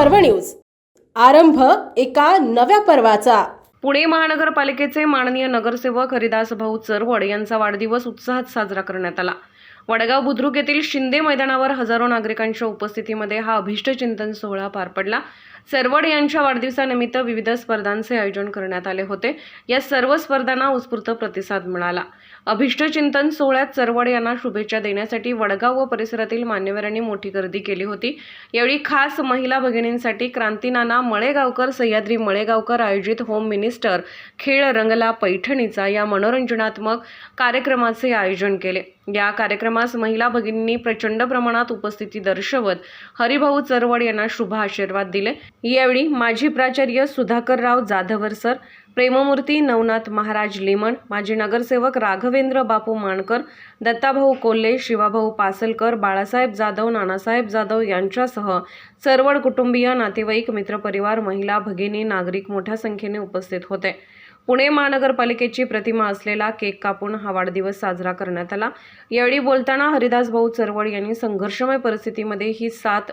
पर्व न्यूज. आरंभ एका नव्या पर्वाचा. पुणे महानगरपालिकेचे माननीय नगरसेवक हरिदास भाऊ चरवड यांचा वाढदिवस उत्साहात साजरा करण्यात आला. वडगाव बुद्रुक येथील शिंदे मैदानावर हजारो नागरिकांच्या उपस्थितीमध्ये हा अभिष्ट चिंतन सोहळा पार पडला. सरवड यांच्या वाढदिवसानिमित्त विविध स्पर्धांचे आयोजन करण्यात आले होते. या सर्व स्पर्धांना उत्स्फूर्त प्रतिसाद मिळाला. अभिष्टचिंतन सोहळ्यात चरवड यांना शुभेच्छा देण्यासाठी वडगाव व परिसरातील मान्यवरांनी मोठी गर्दी केली होती. यावेळी खास महिला भगिनींसाठी क्रांतीनाना मळेगावकर सह्याद्री मळेगावकर आयोजित होम मिनिस्टर खेळ रंगला पैठणीचा या मनोरंजनात्मक कार्यक्रमाचे आयोजन केले. या कार्यक्रमास महिला भगिनींनी प्रचंड प्रमाणात उपस्थिती दर्शवत हरिभाऊ चरवड यांना शुभ आशीर्वाद दिले. यावेळी माजी प्राचार्य सुधाकरराव जाधवर सर प्रेममूर्ती नवनाथ महाराज लिमण माजी नगरसेवक राघवेंद्र बापू माणकर दत्ताभाऊ कोल्हे शिवाभाऊ पासलकर बाळासाहेब जाधव नानासाहेब जाधव यांच्यासह चरवड कुटुंबीय नातेवाईक मित्रपरिवार महिला भगिनी नागरिक मोठ्या संख्येने उपस्थित होते. पुणे महानगरपालिकेची प्रतिमा असलेला केक कापून हा वाढदिवस साजरा करण्यात आला. यावेळी बोलताना हरिदास भाऊ चरवड यांनी संघर्षमय परिस्थितीमध्ये ही साथ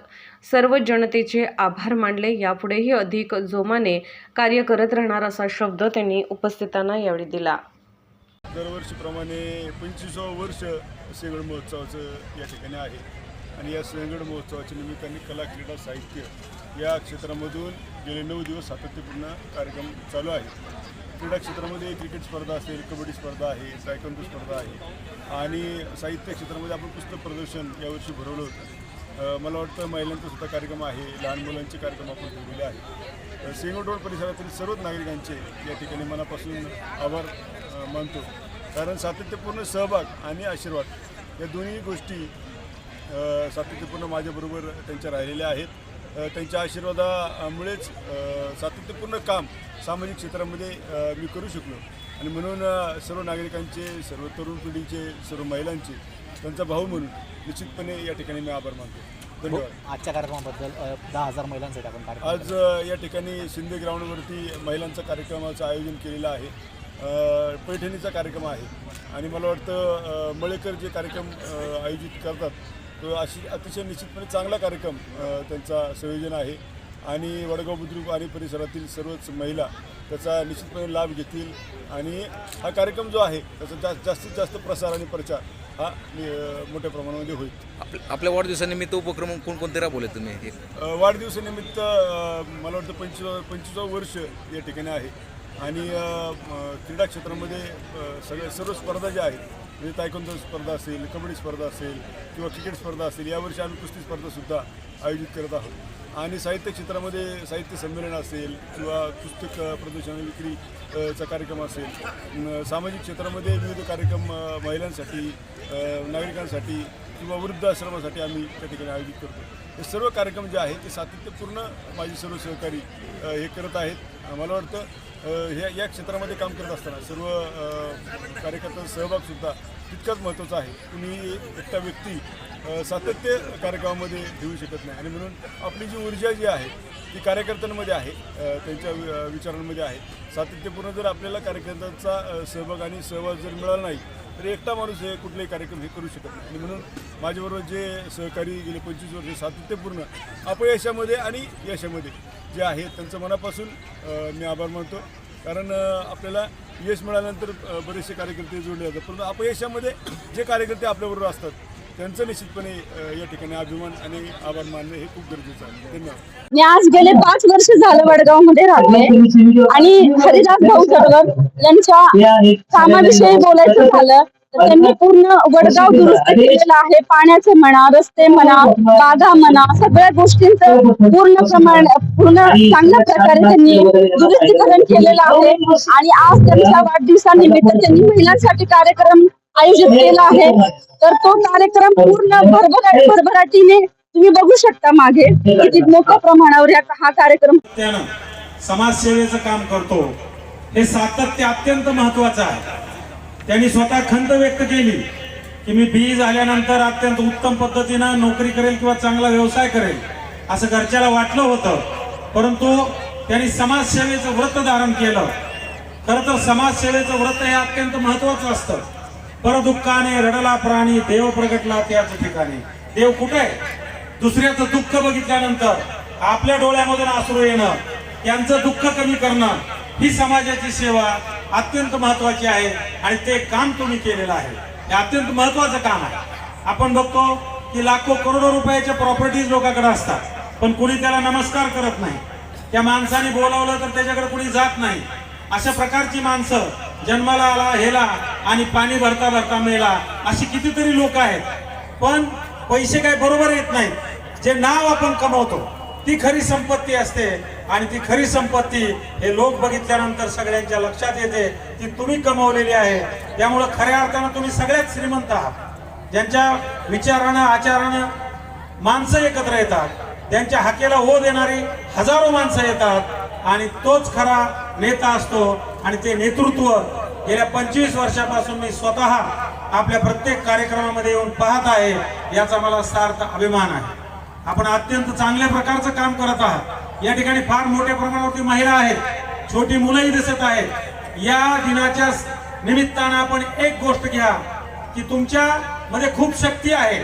सर्व जनतेचे आभार मानले. यापुढेही अधिक जोमाने कार्य करत राहणार असा शब्द त्यांनी उपस्थितांना यावेळी दिला. दरवर्षीप्रमाणे पंचवीसावं वर्ष सेंगड महोत्सवाचं या ठिकाणी आहे. आणि या सेंगड महोत्सवाच्या निमित्ताने कला क्रीडा साहित्य या क्षेत्रामधून गेले नऊ दिवस सातत्यपूर्ण कार्यक्रम चालू आहे. क्रीडा क्षेत्रामध्ये क्रिकेट स्पर्धा असेल कबड्डी स्पर्धा आहे टायकंदो स्पर्धा आहे आणि साहित्य क्षेत्रामध्ये आपण पुस्तक प्रदर्शन यावर्षी भरवलं होतं. मला वाटतं महिलांचा सुद्धा कार्यक्रम आहे लहान मुलांचे कार्यक्रम आपण ठेवलेले आहे सेंगड रोड परिसरातील सर्वच नागरिकांचे या ठिकाणी मनापासून आभार मानतो. कारण सातत्यपूर्ण सहभाग आणि आशीर्वाद या दोन्ही गोष्टी सातत्यपूर्ण माझ्याबरोबर त्यांच्या राहिलेल्या आहेत. त्यांच्या आशीर्वादामुळेच सातत्यपूर्ण काम सामाजिक क्षेत्रामध्ये मी करू शकलो. आणि म्हणून सर्व नागरिकांचे सर्व तरुण पिढीचे सर्व महिलांचे त्यांचा भाऊ म्हणून निश्चितपणे या ठिकाणी मी आभार मानतो. धन्यवाद. आजच्या कार्यक्रमाबद्दल दहा हजार महिलांसाठी आपण कार्यक्रम आज या ठिकाणी शिंदे ग्राउंडवरती महिलांचा कार्यक्रमाचं आयोजन केलेलं आहे. पैठणीचा कार्यक्रम आहे. आणि मला वाटतं मळेकर जे कार्यक्रम आयोजित करतात तो अशी अतिशय निश्चितपणे चांगला कार्यक्रम त्यांचा संयोजन आहे. आणि वडगाव बुद्रुक आणि परिसरातील सर्वच महिला त्याचा निश्चितपणे लाभ घेतील. आणि हा कार्यक्रम जो आहे त्याचा जा जास्तीत जास्त प्रसार आणि प्रचार हा मोठ्या प्रमाणामध्ये होईल. आप- आपल्या वाढदिवसानिमित्त उपक्रम कोणकोणते राबवले तुम्ही? वाढदिवसानिमित्त मला वाटतं पंचवीस पंचवीसावं वर्ष या ठिकाणी आहे. आणि क्रीडा क्षेत्रामध्ये सगळ्या सर्व स्पर्धा ज्या आहेत म्हणजे तायकोंदो स्पर्धा असेल कबड्डी स्पर्धा असेल किंवा क्रिकेट स्पर्धा असेल यावर्षी आम्ही कुस्ती स्पर्धासुद्धा आयोजित करत आहोत. आणि साहित्य क्षेत्रामध्ये साहित्य संमेलन असेल किंवा पुस्तक प्रदर्शन विक्री चा कार्यक्रम असेल सामाजिक क्षेत्रामध्ये विविध कार्यक्रम महिलांसाठी नागरिकांसाठी किंवा वृद्ध आश्रमासाठी आम्ही त्या ठिकाणी आयोजित करतो. हे सर्व कार्यक्रम जे आहेत ते सातत्यपूर्ण माझे सर्व सहकारी हे करत आहेत. मला वाटतं ह्या या क्षेत्रामध्ये काम करत असताना सर्व कार्यकर्त्यांचा सहभागसुद्धा तितकाच महत्त्वाचा आहे. तुम्ही एकटा व्यक्ती सातत्य कार्यक्रमामध्ये घेऊ शकत नाही. आणि म्हणून आपली जी ऊर्जा जी आहे ती कार्यकर्त्यांमध्ये आहे त्यांच्या वि- विचारांमध्ये आहे. सातत्यपूर्ण जर आपल्याला कार्यकर्त्यांचा सहभाग आणि सहभाग जर मिळाला नाही तर एकटा माणूस हे कुठलेही कार्यक्रम हे करू शकत नाही. आणि म्हणून माझ्याबरोबर जे सहकारी गेले पंचवीस वर्ष सातत्यपूर्ण अपयशामध्ये आणि यशामध्ये जे आहेत त्यांचं मनापासून मी आभार मानतो. कारण आपल्याला यश मिळाल्यानंतर बरेचसे कार्यकर्ते जोडले जातात. परंतु अपयशामध्ये जे कार्यकर्ते आपल्याबरोबर असतात त्यांचं निश्चितपणे या ठिकाणी अभिमान आणि आभार मानणं हे खूप गरजेचं आहे. धन्यवाद. मी आज गेले पाच वर्ष झालं वडगावमध्ये राहते. आणि हरिदास भाऊ चडवड यांच्या कामाविषयी बोलायचं झालं तर त्यांनी पूर्ण वडगाव दुरुस्त केलेलं आहे. पाण्याचे म्हणा रस्ते म्हणा बागा म्हणा सगळ्या गोष्टींचं पूर्ण प्रमाण पूर्ण चांगल्या प्रकारे त्यांनी दुरुस्तीकरण केलेलं आहे. आणि आज त्यांच्या वाढदिवसानिमित्त त्यांनी महिलांसाठी कार्यक्रम आयोजित केला आहे. तर तो कार्यक्रम पूर्ण भरभरा भरभराटीने तुम्ही बघू शकता मागे. किती मोठ्या प्रमाणावर हा कार्यक्रम समाजसेवेचं काम करतो. हे सातत्य अत्यंत महत्वाचं आहे. त्यांनी स्वतः खंत व्यक्त केली की मी बी झाल्यानंतर अत्यंत उत्तम पद्धतीनं नोकरी करेल किंवा चांगला व्यवसाय करेल असं घरच्याला वाटलं होतं. परंतु त्यांनी समाजसेवेचं व्रत धारण केलं. खरं तर समाजसेवेचं व्रत हे अत्यंत महत्वाचं असतं. परदुःखाने रडला प्राणी देव प्रगटला त्याच ठिकाणी. देव कुठे? आहे दुसऱ्याचं दुःख बघितल्यानंतर आपल्या डोळ्यामधून आसरू येणं यांचं दुःख कमी करणं ही समाजाची सेवा अत्यंत महत्वाची आहे आणि ते काम तुम्ही केलेलं आहे. हे अत्यंत महत्वाचं काम आहे. आपण बघतो की लाखो करोडो रुपयाच्या प्रॉपर्टीज लोकांकडे असतात पण कुणी त्याला नमस्कार करत नाही. त्या माणसाने बोलावलं तर त्याच्याकडे कुणी जात नाही. अशा प्रकारची माणसं जन्माला आला हेला आणि पाणी भरता भरता मेला अशी कितीतरी लोक आहेत. पण पैसे काय बरोबर येत नाहीत. जे नाव आपण कमवतो ती खरी संपत्ती असते. आणि ती खरी संपत्ती हे लोक बघितल्यानंतर सगळ्यांच्या लक्षात येते. ती तुम्ही कमवलेली आहे. त्यामुळं खऱ्या अर्थानं तुम्ही सगळ्यात श्रीमंत आहात. ज्यांच्या विचारानं आचारानं माणसं एकत्र येतात त्यांच्या हाकेला हो देणारी हजारो माणसं येतात. आणि तोच खरा नेता असतो आणि ते नेतृत्व गेल्या पंचवीस वर्षापासून मी स्वतः आपल्या प्रत्येक कार्यक्रमामध्ये येऊन पाहत आहे याचा मला सार्थ अभिमान आहे. आपण अत्यंत चांगल्या प्रकारचं काम करत आहात. या ठिकाणी फार मोठ्या प्रमाणावरती महिला आहेत छोटी मुलंही दिसत आहेत. या दिनाच्या निमित्तानं आपण एक गोष्ट घ्या की तुमच्या मध्ये खूप शक्ती आहे.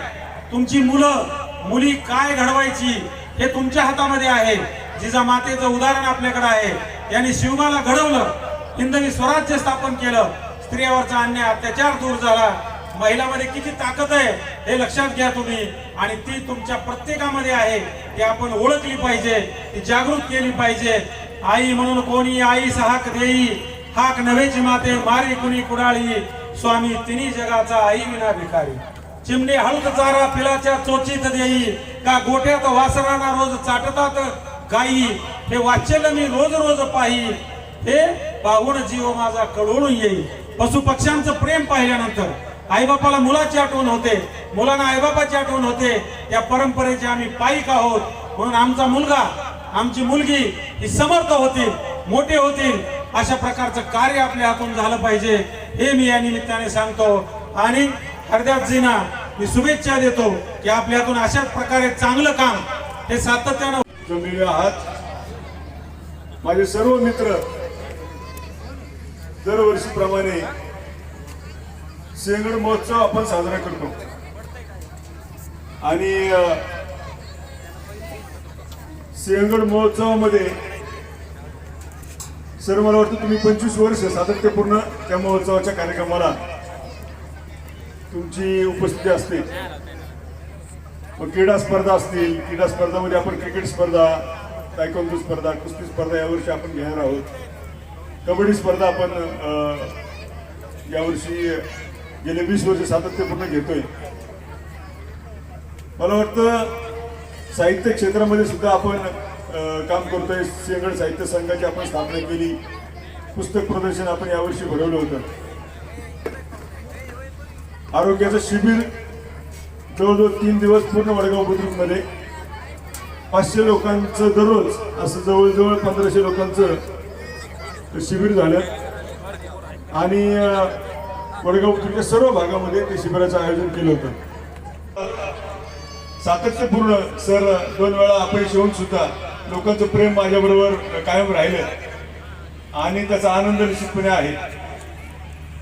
तुमची मुलं मुली काय घडवायची हे तुमच्या हातामध्ये आहे. जिजा मातेचं उदाहरण आपल्याकडे आहे. यांनी शिवबाला घडवलं हिंदवी स्वराज्य स्थापन केलं. स्त्रियावरचा अन्याय अत्याचार दूर झाला. महिलामध्ये किती ताकद आहे हे लक्षात घ्या तुम्ही. आणि ती तुमच्या प्रत्येकामध्ये आहे. ती आपण ओळखली पाहिजे ती जागृत केली पाहिजे. आई म्हणून कोणी आई हाक देई हाक नव्हेची माते मारी कुणी कुडाळी. स्वामी तिन्ही जगाचा आई विना भिकारी. चिमणी हळद चारा पिलाच्या चोचीत देई. का गोठ्यात वासरांना रोज चाटतात गाई हे वाचेल मी रोज रोज पाही. हे पाहून जीव माझा कळवळून येईल. पशु पक्ष्यांचं प्रेम पाहिल्यानंतर आईबापाला मुलाची आठवण होते. मुलांना आईबापाची आठवण होते. या परंपरेचे आम्ही पायिक आहोत. म्हणून आमचा मुलगा आमची मुलगी ही समर्थ होतील मोठे होतील. अशा प्रकारचं कार्य आपल्या हातून झालं पाहिजे. हे मी या निमित्ताने सांगतो. आणि हरदासजींना मी शुभेच्छा देतो की आपल्या हातून अशाच प्रकारे चांगलं काम हे सातत्यानं आहात. माझे सर्व मित्र दरवर्षीप्रमाणे सिंहगड महोत्सव आपण साजरा करतो. आणि सिंहगड महोत्सवामध्ये सर मला वाटतं तुम्ही पंचवीस वर्ष सातत्यपूर्ण त्या महोत्सवाच्या कार्यक्रमाला तुमची उपस्थिती असते. मग क्रीडा स्पर्धा असतील क्रीडा स्पर्धामध्ये आपण क्रिकेट स्पर्धा तायकोंदू स्पर्धा कुस्ती स्पर्धा यावर्षी आपण घेणार आहोत. कबड्डी स्पर्धा आपण यावर्षी गेले वीस वर्ष सातत्यपूर्ण घेतोय. मला वाटतं साहित्य क्षेत्रामध्ये सुद्धा आपण काम करतोय. सिंहगड साहित्य संघाची आपण स्थापना केली. पुस्तक प्रदर्शन आपण यावर्षी भरवलं होतं. आरोग्याचं शिबिर जवळजवळ तीन दिवस पूर्ण वडगाव बुद्रुकमध्ये. पाचशे लोकांचं दररोज असं जवळजवळ पंधराशे लोकांचं शिबिर झालं. आणि अ, वडगाव सर्व भागामध्ये ते शिबिराचं आयोजन केलं होतं. सातत्यपूर्ण सर दोन वेळा अपयश येऊन सुद्धा लोकांचं प्रेम माझ्याबरोबर कायम राहिलं आणि त्याचा आनंद निश्चितपणे आहे.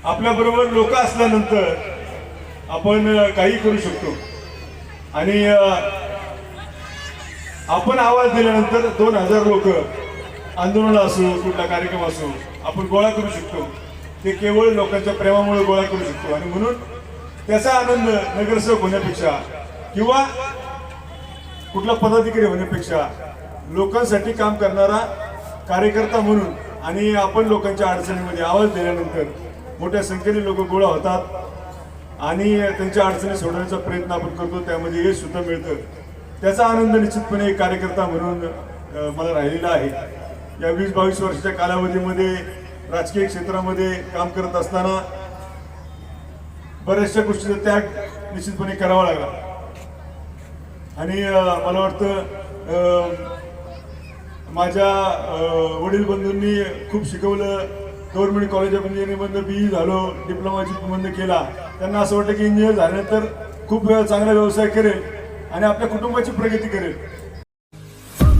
आपल्याबरोबर लोक असल्यानंतर आपण काही करू शकतो. आणि आपण आवाज दिल्यानंतर दोन हजार लोक आंदोलन असो कुठला कार्यक्रम असो आपण गोळा करू शकतो. ते केवळ लोकांच्या प्रेमामुळे गोळा करू शकतो. आणि म्हणून त्याचा आनंद नगरसेवक होण्यापेक्षा किंवा कुठला पदाधिकारी होण्यापेक्षा लोकांसाठी काम करणारा कार्यकर्ता म्हणून आणि आपण लोकांच्या अडचणीमध्ये आवाज दिल्यानंतर मोठ्या संख्येने लोक गोळा होतात आणि त्यांच्या अडचणी सोडवण्याचा प्रयत्न आपण करतो. त्यामध्ये यश सुद्धा मिळतं. त्याचा आनंद निश्चितपणे कार्यकर्ता म्हणून मला राहिलेला आहे. या वीस बावीस वर्षाच्या कालावधीमध्ये राजकीय क्षेत्रामध्ये काम करत असताना बऱ्याचशा गोष्टीचा त्याग निश्चितपणे करावा लागला. आणि मला वाटतं माझ्या वडील बंधूंनी खूप शिकवलं गव्हर्नमेंट कॉलेज ऑफ इंजिनिअरिंगमधनं बी झालो डिप्लोमाची बंद केला. त्यांना असं वाटतं की इंजिनियर झाल्यानंतर खूप चांगला व्यवसाय करेल आणि आपल्या कुटुंबाची प्रगती करेल.